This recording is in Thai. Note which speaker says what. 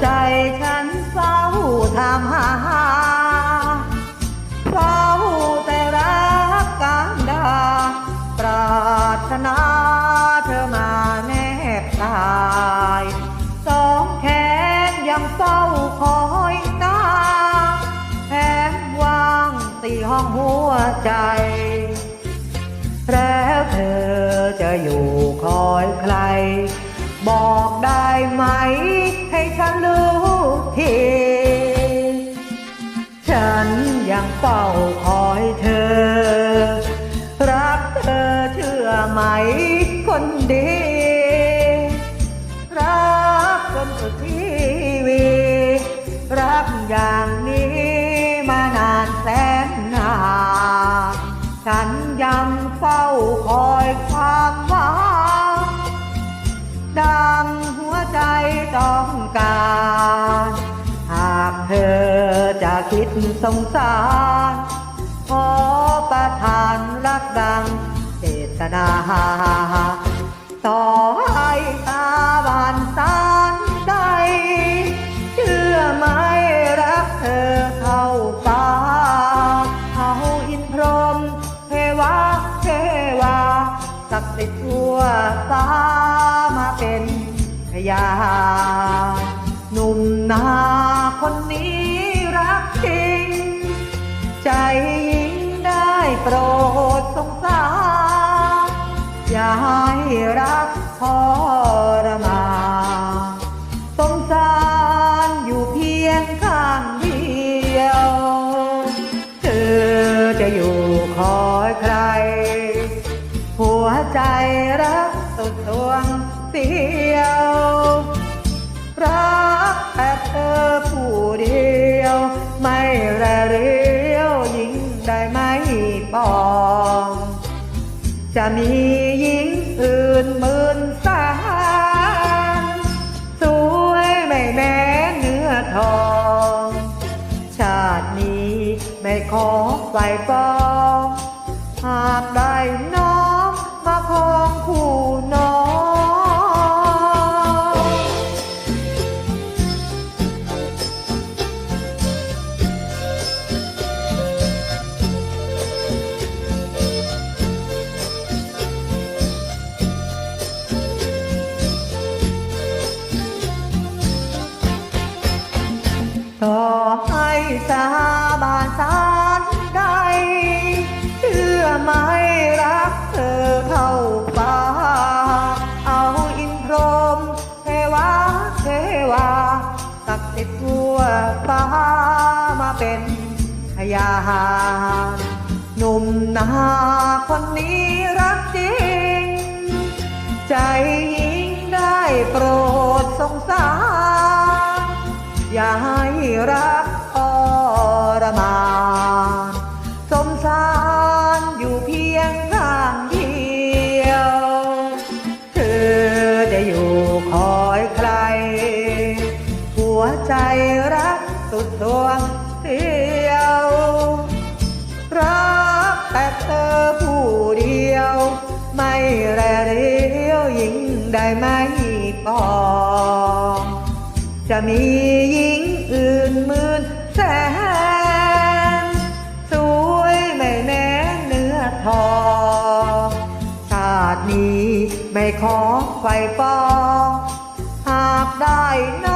Speaker 1: ใจฉันเฝ้าถามหาเฝ้าแต่รักกันดา ปรารถนาเธอมาแนบกายสองแขนยังเฝ้าคอยตาแถมว่างตีห้องหัวใจ แล้วเธอจะอยู่คอยใคร บอกได้ไหม รู้ทีฉันยังเฝ้าคอยเธอ รักเธอเชื่อไหมคนดี รักจนสุดทีวีรักอย่างนี้มานานแสนนานฉันยังเฝ้าคอยความหวัง ดังหัวใจต้องการ หากเธอจะคิดสงสาร ขอประทานรักดังเจตนา ยานหนุ่มนาคนนี้รักจริง ใจยิงได้โปรดสงสาร อย่าให้รักทรมานสงสารอยู่เพียงข้างเดียวเธอจะอยู่คอยใคร หัวใจรักสุดดวงสี อง จะมีหญิงอื่นหมื่นแสนสวยไม่แม้เนื้อทอง ชาตินี้ไม่ขอไฟฟอง หากได้น้องมาคองคู่ สาบานสารใดเชื่อไหมรักเธอเข้าฟ้า เอาอินพรมเทวาเทวาศักดิ์สิทธิ์ทั่วฟ้ามาเป็นพยานหนุ่มนาคนนี้รักจริง ใจยิ่งได้โปรดสงสารอย่าให้รักทร มานสมสารอยู่เพียงข้างเดียว เธอจะอยู่คอยใคร หัวใจรักสุดดวงเสียว รักแต่เธอผู้เดียว ไม่แรเรียวยิ่งได้ไหมปองจะมี ไม่ขอไฟฟองหากได้น้